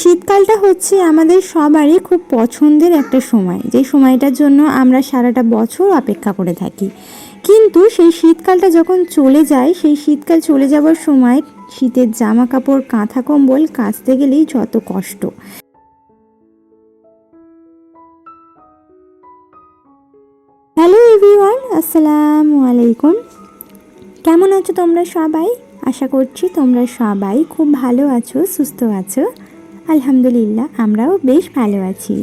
শীতকালটা হচ্ছে আমাদের সবারই খুব পছন্দের একটা সময়। যে সময়টার জন্য আমরা সারাটা বছর অপেক্ষা করে থাকি। কিন্তু সেই শীতকালটা যখন চলে যায়, সেই শীতকাল চলে যাওয়ার সময় শীতের জামা কাপড় কাঁথা কম্বল কাচতে গেলেই যত কষ্ট। হ্যালো এভরিওয়ান, আসসালামু আলাইকুম। কেমন আছো তোমরা সবাই? আশা করছি তোমরা সবাই খুব ভালো আছো, সুস্থ আছো। আলহামদুলিল্লাহ, আমরাও বেশ ভালো আছি।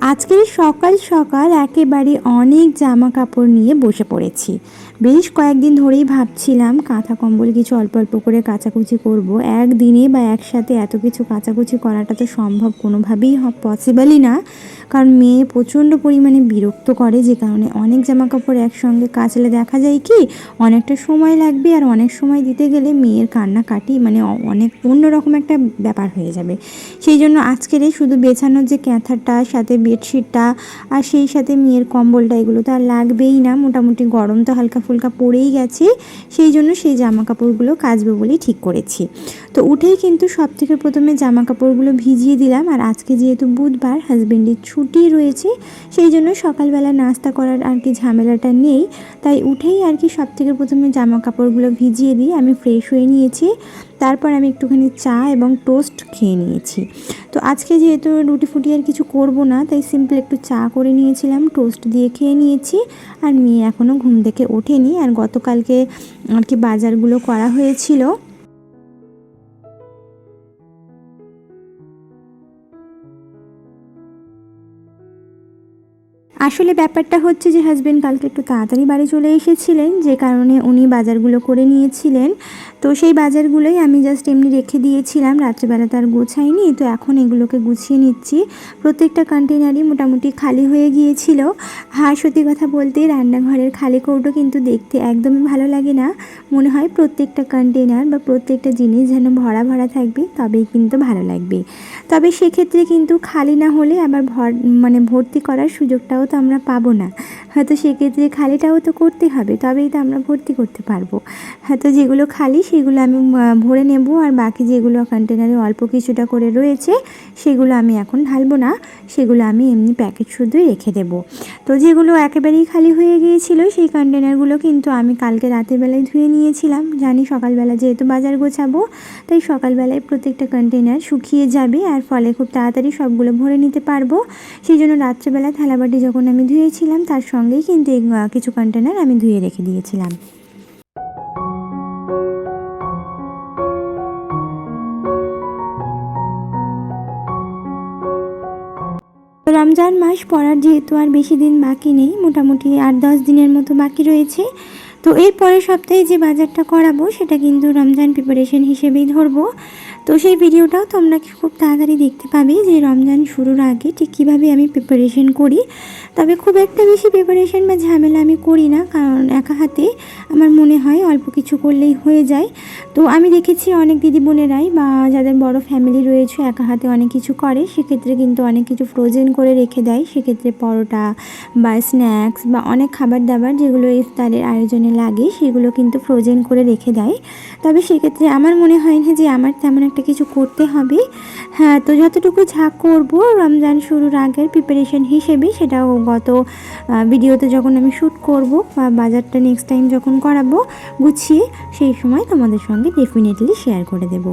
আজকে আজকের সকাল সকাল একেবারে অনেক জামা কাপড় নিয়ে বসে পড়েছি। বেশ কয়েকদিন ধরেই ভাবছিলাম কাঁথা কম্বল কিছু অল্প অল্প করে কাচাকুচি করব। একদিনে বা একসাথে এত কিছু কাচাকুচি করাটা তো সম্ভব কোনোভাবেই পসিবলই না। কারণ মেয়ে প্রচণ্ড পরিমাণে বিরক্ত করে, যে কারণে অনেক জামা কাপড় একসঙ্গে কাচলে দেখা যায় কি, অনেকটা সময় লাগবে আর অনেক সময় দিতে গেলে মেয়ের কান্নাকাটি মানে অনেক অন্যরকম একটা ব্যাপার হয়ে যাবে। সেই জন্য আজকের এই শুধু বেছানোর যে ক্যাথারটা সাথে বেডশিটটা আর সেই সাথে মেয়ের কম্বলটা, এগুলো তো আর লাগবেই না। মোটামুটি গরম তো হালকা ফুলকা পড়েই গেছে, সেই জন্য সেই জামা কাপড়গুলো কাচবে বলেই ঠিক করেছি। তো উঠেই কিন্তু সব থেকে প্রথমে জামা কাপড়গুলো ভিজিয়ে দিলাম আর আজকে যেহেতু বুধবার হাজব্যান্ডের ছুটি রয়েছে, সেই জন্য সকালবেলা নাস্তা করার আর কি ঝামেলাটা নেই। তাই উঠেই আর কি সব থেকে প্রথমে জামা কাপড়গুলো ভিজিয়ে দিই আমি ফ্রেশ হয়ে নিয়েছি। তারপর আমি একটুখানি চা এবং টোস্ট খেয়ে নিয়েছি। তো আজকে যেহেতু রুটি ফুটি আর কিছু করব না, তাই সিম্পল একটু চা করে নিয়েছিলাম, টোস্ট দিয়ে খেয়ে নিয়েছি। আর মেয়ে এখনও ঘুম থেকে ওঠেনি। আর গতকালকে আর কি বাজারগুলো করা হয়েছিল আসলে ব্যাপারটা হচ্ছে যে হাজব্যান্ড কালকে একটু তাড়াতাড়ি বাড়ি চলে এসেছিলেন, যে কারণে উনি বাজারগুলো করে নিয়েছিলেন। তো সেই বাজারগুলোই আমি জাস্ট এমনি রেখে দিয়েছিলাম, রাত্রেবেলা তার গোছাইনি, তো এখন এগুলোকে গুছিয়ে নিচ্ছি। প্রত্যেকটা কন্টেনারই মোটামুটি খালি হয়ে গিয়েছিল। হ্যাঁ সত্যি কথা বলতে রান্নাঘরের খালি কৌটো কিন্তু দেখতে একদমই ভালো লাগে না। মনে হয় প্রত্যেকটা কন্টেনার বা প্রত্যেকটা জিনিস যেন ভরা ভরা থাকবে, তবেই কিন্তু ভালো লাগবে। তবে সেক্ষেত্রে কিন্তু খালি না হলে আবার ভর মানে ভর্তি করার সুযোগটাও আমরা পাবো না। হয়তো সেক্ষেত্রে খালিটাও তো করতে হবে, তবেই তো আমরা ভর্তি করতে পারব। হয়তো যেগুলো খালি সেগুলো আমি ভরে নেব, আর বাকি যেগুলো কন্টেনারে অল্প কিছুটা করে রয়েছে, সেগুলো আমি এখন ঢালবো না, সেগুলো আমি এমনি প্যাকেট শুধুই রেখে দেব। তো যেগুলো একেবারেই খালি হয়ে গিয়েছিল, সেই কন্টেনারগুলো কিন্তু আমি কালকে রাতের বেলায় ধুয়ে নিয়েছিলাম। জানি সকালবেলা যেহেতু বাজার গোছাবো, তাই সকালবেলায় প্রত্যেকটা কন্টেনার শুকিয়ে যাবে, আর ফলে খুব তাড়াতাড়ি সবগুলো ভরে নিতে পারব। সেই জন্য রাত্রেবেলা থালাবাটি যখন আমি ধুয়েছিলাম, তার সঙ্গেই কিন্তু কিছু কন্টেনার আমি ধুয়ে রেখে দিয়েছিলাম। রমজান মাস পড়ার যেহেতু আর বেশি দিন বাকি নেই, মোটামুটি আট দশ দিনের মতো বাকি রয়েছে। তো এর পরের সপ্তাহে যে বাজারটা করাবো, সেটা কিন্তু রমজান প্রিপারেশন হিসেবেই ধরবো। তো সেই ভিডিওটাও তোমরা খুব তাড়াতাড়ি দেখতে পাবে যে রমজান শুরুর আগে ঠিক কীভাবে আমি প্রিপারেশন করি। তবে খুব একটা বেশি প্রিপারেশন বা ঝামেলা আমি করি না, কারণ একা হাতে আমার মনে হয় অল্প কিছু করলেই হয়ে যায়। তো আমি দেখেছি অনেক দিদি বোনেরাই বা যাদের বড় ফ্যামিলি রয়েছে, একা হাতে অনেক কিছু করে, সেক্ষেত্রে কিন্তু অনেক কিছু ফ্রোজেন করে রেখে দেয়। সেক্ষেত্রে পরোটা বা স্ন্যাক্স বা অনেক খাবার দাবার যেগুলো ইফতারের আয়োজনে লাগে, সেগুলো কিন্তু ফ্রোজেন করে রেখে দেয়। তবে সেক্ষেত্রে আমার মনে হয় না যে আমার তেমন একটা কিছু করতে হবে। হ্যাঁ তো যতটুকু ঝাঁক করব রমজান শুরুর আগের প্রিপারেশন হিসেবে সেটাও গত ভিডিওতে যখন আমি শ্যুট করব বা বাজারটা নেক্সট টাইম যখন করাবো গুছিয়ে, সেই সময় তোমাদের সঙ্গে ডেফিনেটলি শেয়ার করে দেবো।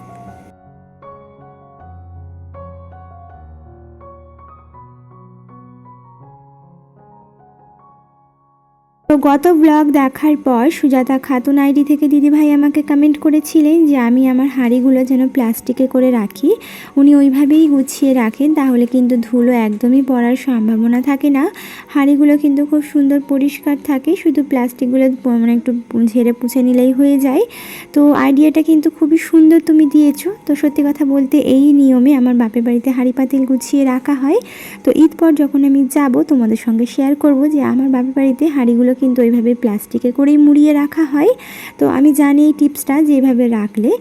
গত ব্লগ দেখার পর সুজাতা খাতুন আইডি থেকে দিদিভাই আমাকে কমেন্ট করেছিলেন যে আমি আমার হাঁড়িগুলো যেন প্লাস্টিকে করে রাখি। উনি ওইভাবেই গুছিয়ে রাখেন, তাহলে কিন্তু ধুলো একদমই পড়ার সম্ভাবনা থাকে না। হাঁড়িগুলো কিন্তু খুব সুন্দর পরিষ্কার থাকে, শুধু প্লাস্টিকগুলো মানে একটু ঝেড়ে পুছে নিলেই হয়ে যায়। তো আইডিয়াটা কিন্তু খুবই সুন্দর তুমি দিয়েছ। তো সত্যি কথা বলতে এই নিয়মে আমার বাপের বাড়িতে হাঁড়ি পাতিল গুছিয়ে রাখা হয়। তো ঈদ পর যখন আমি যাব, তোমাদের সঙ্গে শেয়ার করব যে আমার বাপের বাড়িতে হাঁড়িগুলো কিন্তু ওইভাবে প্লাস্টিকে করেই মুড়িয়ে রাখা হয়। তো আমি জানি এই টিপসটা যেভাবে রাখলে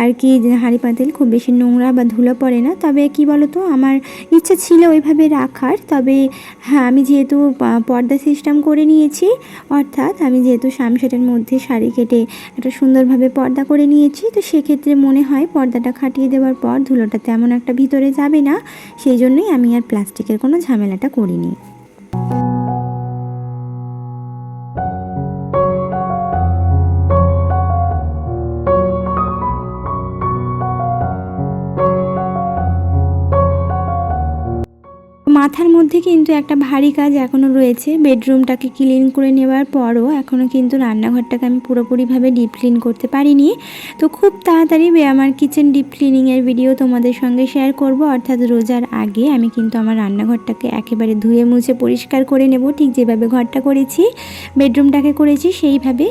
আর কি হাঁড়ি পাতিল খুব বেশি নোংরা বা ধুলো পড়ে না। তবে কি বলো তো আমার ইচ্ছে ছিল ওইভাবে রাখার। তবে হ্যাঁ আমি যেহেতু পর্দা সিস্টেম করে নিয়েছি, অর্থাৎ আমি যেহেতু সামসেটের মধ্যে শাড়ি কেটে একটা সুন্দরভাবে পর্দা করে নিয়েছি, তো সেক্ষেত্রে মনে হয় পর্দাটা খাটিয়ে দেওয়ার পর ধুলোটা তেমন একটা ভিতরে যাবে না। সেই জন্যই আমি আর প্লাস্টিকের কোনো ঝামেলাটা করিনি। মাথার মধ্যে কিন্তু একটা ভারী কাজ এখনও রয়েছে। বেডরুমটাকে ক্লিন করে নেওয়ার পরও এখনও কিন্তু রান্নাঘরটাকে আমি পুরোপুরিভাবে ডিপ ক্লিন করতে পারিনি। তো খুব তাড়াতাড়ি আমার কিচেন ডিপ ক্লিনিংয়ের ভিডিও তোমাদের সঙ্গে শেয়ার করব। অর্থাৎ রোজার আগে আমি কিন্তু আমার রান্নাঘরটাকে একেবারে ধুয়ে মুছে পরিষ্কার করে নেব। ঠিক যেভাবে ঘরটা করেছি, বেডরুমটাকে করেছি সেইভাবে।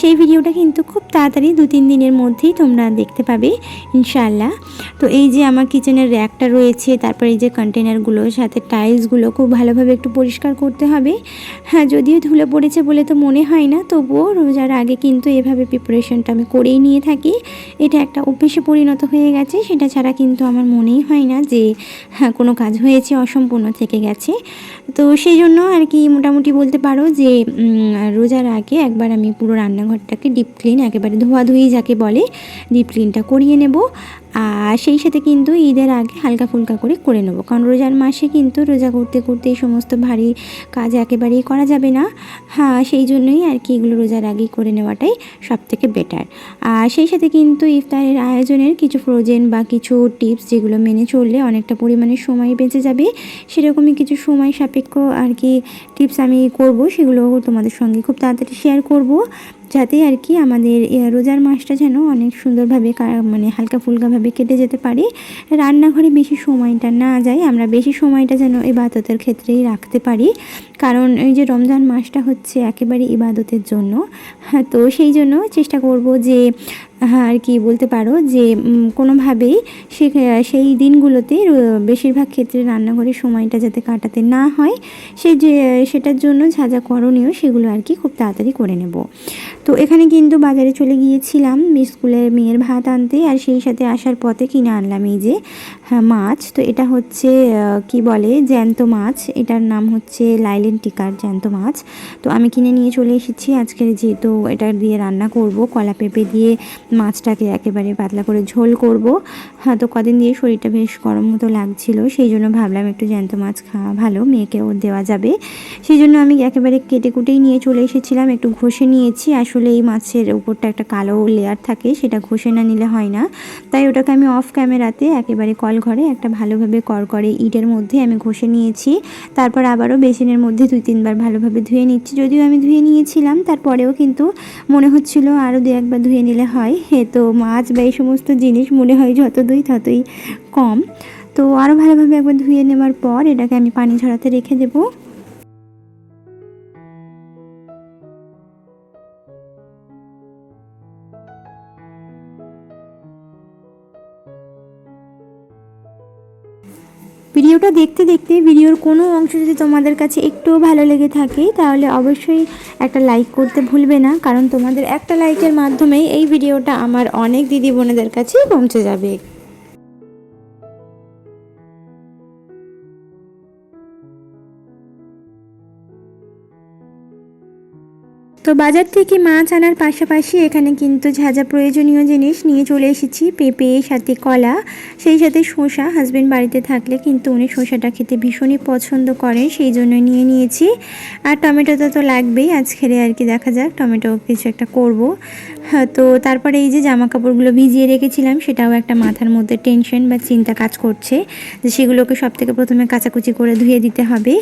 সেই ভিডিওটা কিন্তু খুব তাড়াতাড়ি দু তিন দিনের মধ্যেই তোমরা দেখতে পাবে ইনশাল্লাহ তো এই যে আমার কিচেনের র্যাকটা রয়েছে, তারপরে এই যে কন্টেনারগুলো সাথে টাইলসগুলো খুব ভালোভাবে একটু পরিষ্কার করতে হবে। হ্যাঁ যদিও ধুলো পড়েছে বলে তো মনে হয় না, তবুও রোজার আগে কিন্তু এভাবে প্রিপারেশনটা আমি করেই নিয়ে থাকি। এটা একটা অভ্যেসে পরিণত হয়ে গেছে, সেটা ছাড়া কিন্তু আমার মনেই হয় না যে হ্যাঁ কোনো কাজ হয়েছে, অসম্পূর্ণ থেকে গেছে। তো সেই জন্য আর কি মোটামুটি বলতে পারো যে রোজার আগে একবার আমি পুরো রান্নাঘরটাকে ডিপ ক্লিন একেবারে ধোয়াধুয়ি যাকে বলে ডিপ ক্লিনটা করিয়ে নেব। আর সেই সাথে কিন্তু ঈদের আগে হালকা ফুলকা করে করে নেব। কারণ রোজার মাসে কিন্তু রোজা করতে করতে এই সমস্ত ভারী কাজ একেবারেই করা যাবে না। হ্যাঁ সেই জন্যই আর কি এগুলো রোজার আগেই করে নেওয়াটাই সব থেকে বেটার আর সেই সাথে কিন্তু ইফতারের আয়োজনের কিছু ফ্রোজেন বা কিছু টিপস যেগুলো মেনে চললে অনেকটা পরিমাণে সময় বেঁচে যাবে। সেরকমই কিছু সময় সাপেক্ষ আর কি টিপস আমি করব সেগুলো তোমাদের সঙ্গে খুব তাড়াতাড়ি শেয়ার করব। যাতে আর কি আমাদের রোজার মাসটা যেন অনেক সুন্দরভাবে মানে হালকা ফুলকাভাবে কেটে যেতে পারে। রান্নাঘরে বেশি সময়টা না যায়, আমরা বেশি সময়টা যেন ইবাদতের ক্ষেত্রেই রাখতে পারি। কারণ এই যে রমজান মাসটা হচ্ছে একেবারে ইবাদতের জন্য। হ্যাঁ তো সেই জন্য চেষ্টা করব যে আর কি বলতে পারো যে কোনোভাবেই সে সেই দিনগুলোতে বেশিরভাগ ক্ষেত্রে রান্নাঘরে সময়টা যাতে কাটাতে না হয় সে যে সেটার জন্য যা যা করণীয় সেগুলো আর কি খুব তাড়াতাড়ি করে নেব। তো এখানে কিন্তু বাজারে চলে গিয়েছিলাম স্কুলের মেয়ের ভাত আনতে আর সেই সাথে আসার পথে কিনে আনলাম এই যে হ্যাঁ, মাছ। তো এটা হচ্ছে কি বলে? জ্যান্ত মাছ। এটার নাম হচ্ছে লাইলেন টিকার জ্যান্ত মাছ। তো আমি কিনে নিয়ে চলে এসেছি। আজকের যেহেতু এটা দিয়ে রান্না করব, কলা পেঁপে দিয়ে মাছটাকে একেবারে পাতলা করে ঝোল করব। হ্যাঁ তো কদিন দিয়ে শরীরটা বেশ গরম মতো লাগছিল, সেই জন্য ভাবলাম একটু জ্যান্ত মাছ খাওয়া ভালো, মেয়েকেও দেওয়া যাবে। সেই জন্য আমি একেবারে কেটে কুটেই নিয়ে চলে এসেছিলাম, একটু ঘষে নিয়েছি। আসলে এই মাছের উপরটা একটা কালো লেয়ার থাকে, সেটা ঘষে না নিলে হয় না। তাই ওটাকে আমি অফ ক্যামেরাতে একেবারে কল ঘরে একটা ভালোভাবে করকরে ইটের মধ্যে আমি ঘষে নিয়েছি। তারপর আবারও বেসিনের মধ্যে দুই, তিনবার ভালোভাবে ধুয়ে নিচ্ছি। যদিও আমি ধুয়ে নিয়েছিলাম, তারপরেও কিন্তু মনে হচ্ছিল আরও দু, একবার ধুয়ে নিলে হয়। হে, তো মাছ বা এই সমস্ত জিনিস মনে হয় যত দুই, ততই কম। তো আরও ভালোভাবে একবার ধুয়ে নেওয়ার পর এটাকে আমি পানি ঝরাতে রেখে দেবো। ভিডিওটা দেখতে দেখতে ভিডিওর কোনো অংশ যদি তোমাদের কাছে একটুও ভালো লেগে থাকে, তাহলে অবশ্যই একটা লাইক করতে ভুলবে না, কারণ তোমাদের একটা লাইকের মাধ্যমেই এই ভিডিওটা আমার অনেক দিদি বোনেদের কাছে পৌঁছে যাবে। তো বাজার থেকে মাছ আনার পাশাপাশি এখানে কিন্তু যা যা প্রয়োজনীয় জিনিস নিয়ে চলে এসেছি। পেঁপে, সাথে কলা, সেই সাথে শসা। হাজবেন্ড বাড়িতে থাকলে কিন্তু উনি শসাটা খেতে ভীষণই পছন্দ করেন, সেই জন্য নিয়ে নিয়েছি। আর টমেটোটা তো লাগবেই, আজকের আর কি দেখা যাক, টমেটো কিছু একটা করব। তো তারপরে এই যে জামা কাপড়গুলো ভিজিয়ে রেখেছিলাম, সেটাও একটা মাথার মধ্যে টেনশন বা চিন্তা কাজ করছে যে সেগুলোকে সব থেকে প্রথমে কাচাকুচি করে ধুয়ে দিতে হবে।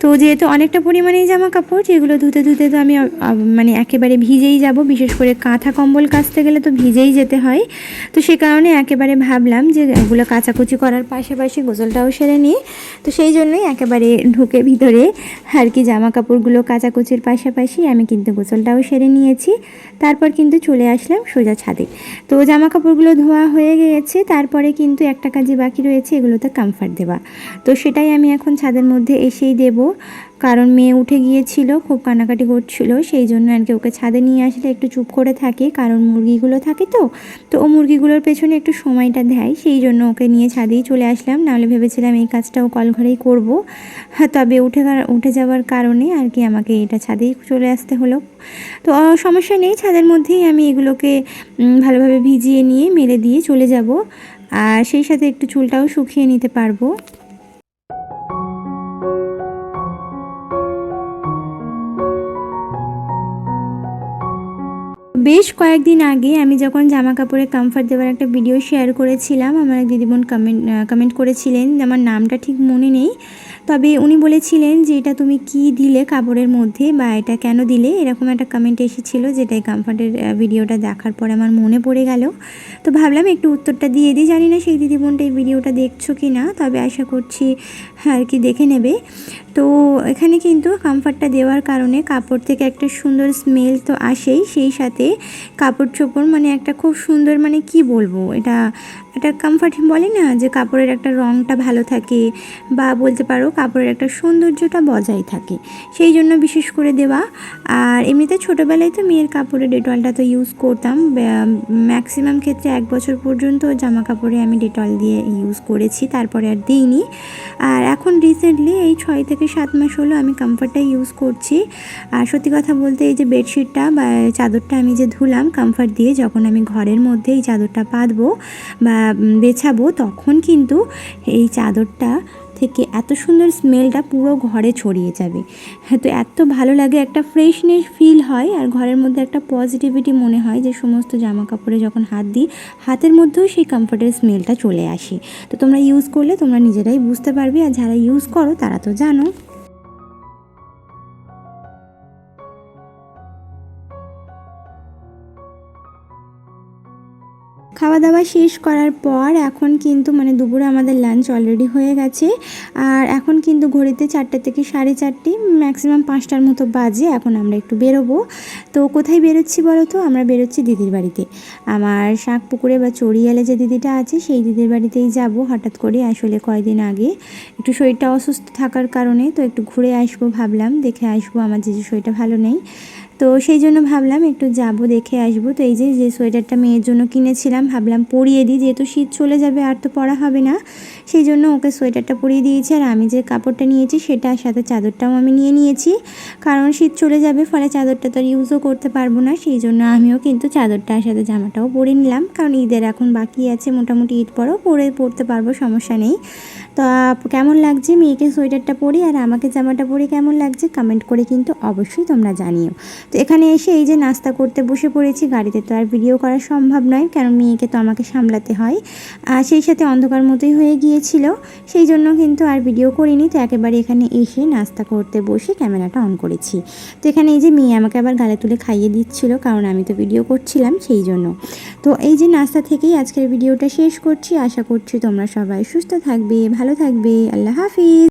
তো যেহেতু অনেকটা পরিমাণেই জামা কাপড় যেগুলো ধুতে ধুতে তো আমি মানে একেবারে ভিজেই যাব, বিশেষ করে কাঁথা কম্বল কাচতে গেলে তো ভিজেই যেতে হয়। তো সে কারণে একেবারে ভাবলাম যে এগুলো কাচাকুচি করার পাশাপাশি গোসলটাও সেরে নিই। তো সেই জন্যই একেবারে ঢুকে ভিতরে আর কি জামা কাপড়গুলো কাচাকুচির পাশাপাশি আমি কিন্তু গোসলটাও সেরে নিয়েছি। তারপর কিন্তু চলে আসলাম সোজা ছাদে। তো জামা কাপড়গুলো ধোয়া হয়ে গিয়েছে তারপরে কিন্তু একটা কাজে বাকি রয়েছে, এগুলোতে কামফার্ট দেওয়া। তো সেটাই আমি এখন ছাদের মধ্যে এসেই দেব। কারণ মেয়ে উঠে গিয়েছিল, খুব কান্নাকাটি করছিল, সেই জন্য আর কি ওকে ছাদে নিয়ে আসলে একটু চুপ করে থাকে, কারণ মুরগিগুলো থাকে তো তো ও মুরগিগুলোর পেছনে একটু সময়টা দেয়, সেই জন্য ওকে নিয়ে ছাদেই চলে আসলাম, নাহলে ভেবেছিলাম এই কাজটাও কল ঘরেই করব। হ্যাঁ তবে উঠে উঠে যাওয়ার কারণে আর কি আমাকে এটা ছাদেই চলে আসতে হলো। তো সমস্যা নেই, ছাদের মধ্যেই আমি এগুলোকে ভালোভাবে ভিজিয়ে নিয়ে মেলে দিয়ে চলে যাব, আর সেই সাথে একটু চুলটাও শুকিয়ে নিতে পারব। বেশ কয়েকদিন আগে আমি যখন জামা কাপড়ে কমফর্ট দেওয়ার একটা ভিডিও শেয়ার করেছিলাম, আমার এক দিদিবোন কমেন্ট কমেন্ট করেছিলেন আমার নামটা ঠিক মনে নেই। তবে উনি বলেছিলেন যে এটা তুমি কি দিলে কাপড়ের মধ্যে বা এটা কেন দিলে? এরকম একটা কমেন্ট এসেছিল যেটা এই কমফর্টের ভিডিওটা দেখার পর আমার মনে পড়ে গেল। তো ভাবলাম একটু উত্তরটা দিয়ে দিই। জানি না সেই দিদিবোনটা এই ভিডিওটা দেখছ কি না তবে আশা করছি আর কি দেখে নেবে। তো এখানে কিন্তু কমফর্টটা দেওয়ার কারণে কাপড় থেকে একটা সুন্দর স্মেল তো আসেই, সেই সাথে কাপড় চোপড় মানে একটা খুব সুন্দর মানে কি বলব, এটা একটা কমফর্ট বলে না যে কাপড়ের একটা রঙটা ভালো থাকে বা বলতে পারো কাপড়ের একটা সৌন্দর্যটা বজায় থাকে। সেই জন্য বিশেষ করে দেওয়া। আর এমনিতে ছোটোবেলায় তো মেয়ের কাপড়ে ডেটলটা তো ইউজ করতাম। ম্যাক্সিমাম ক্ষেত্রে এক বছর পর্যন্ত জামা কাপড়ে আমি ডেটল দিয়ে ইউজ করেছি, তারপরে আর দিইনি। আর এখন রিসেন্টলি এই ছয় থেকে সাত মাস হলো আমি কমফর্টটা ইউজ করছি। আর সত্যি কথা বলতে এই যে বেডশিটটা বা চাদরটা আমি যে ধুলাম কমফর্ট দিয়ে যখন আমি ঘরের মধ্যে এই চাদরটা পাতবো বা বেছাবো, তখন কিন্তু এই চাদরটা থেকে এত সুন্দর স্মেলটা পুরো ঘরে ছড়িয়ে যাবে। হ্যাঁ তো এত ভালো লাগে, একটা ফ্রেশনেস ফিল হয় আর ঘরের মধ্যে একটা পজিটিভিটি মনে হয় যে সমস্ত জামা কাপড়ে যখন হাত দিই, হাতের মধ্যেও সেই কমফর্টের স্মেলটা চলে আসে। তো তোমরা ইউজ করলে তোমরা নিজেরাই বুঝতে পারবে আর যারা ইউজ করো তারা তো জানো। খাওয়া দাওয়া শেষ করার পর এখন কিন্তু মানে দুপুরে আমাদের লাঞ্চ অলরেডি হয়ে গেছে। আর এখন কিন্তু ঘড়িতে চারটে থেকে সাড়ে চারটে ম্যাক্সিমাম পাঁচটার মতো বাজে। এখন আমরা একটু বেরোবো। তো কোথায় বেরোচ্ছি বলো তো? আমরা বেরোচ্ছি দিদির বাড়িতে। আমার শাক পুকুরে বা চড়িয়ালে যে দিদিটা আছে, সেই দিদির বাড়িতেই যাব হঠাৎ করে আসলে কয়দিন আগে। একটু শরীরটা অসুস্থ থাকার কারণে তো একটু ঘুরে আসব ভাবলাম, দেখে আসব আমার যে শরীরটা ভালো নেই। তো সেই জন্য ভাবলাম একটু যাব, দেখে আসব। তো এই যে যে সোয়েটারটা মেয়ের জন্য কিনেছিলাম, ভাবলাম পরিয়ে দিই, যেহেতু শীত চলে যাবে আর তো পরা হবে না। সেই জন্য ওকে সোয়েটারটা পরিয়ে দিয়েছি আর আমি যে কাপড়টা নিয়েছি সেটার সাথে চাদরটাও আমি নিয়ে নিয়েছি। কারণ শীত চলে যাবে, ফলে চাদরটা তো আর ইউজও করতে পারব না, সেই জন্য আমিও কিন্তু চাদরটার সাথে জামাটাও পরে নিলাম। কারণ ঈদের এখন বাকি আছে, মোটামুটি ঈদ পরেও পরে পরতে পারব, সমস্যা নেই। তো কেমন লাগছে মেয়েকে সোয়েটারটা পরি আর আমাকে জামাটা পরে কেমন লাগছে? কমেন্ট করে কিন্তু অবশ্যই তোমরা জানিও। তো এখানে এসে এই যে নাস্তা করতে বসে পড়েছি, গাড়িতে তো আর ভিডিও করা সম্ভব নয়, কারণ মেয়েকে তো আমাকে সামলাতে হয়। আর সেই সাথে অন্ধকার মতোই হয়ে গিয়েছিল, সেই জন্য কিন্তু আর ভিডিও করিনি, তো একেবারে এখানে এসে নাস্তা করতে বসে ক্যামেরাটা অন করেছি। তো এখানে এই যে মেয়ে আমাকে আবার গালে তুলে খাইয়ে দিচ্ছিল, কারণ আমি তো ভিডিও করছিলাম সেই জন্য। তো এই যে নাস্তা থেকেই আজকের ভিডিওটা শেষ করছি, আশা করছি তোমরা সবাই সুস্থ থাকবে, ভালো থাকবে, আল্লাহ হাফিজ।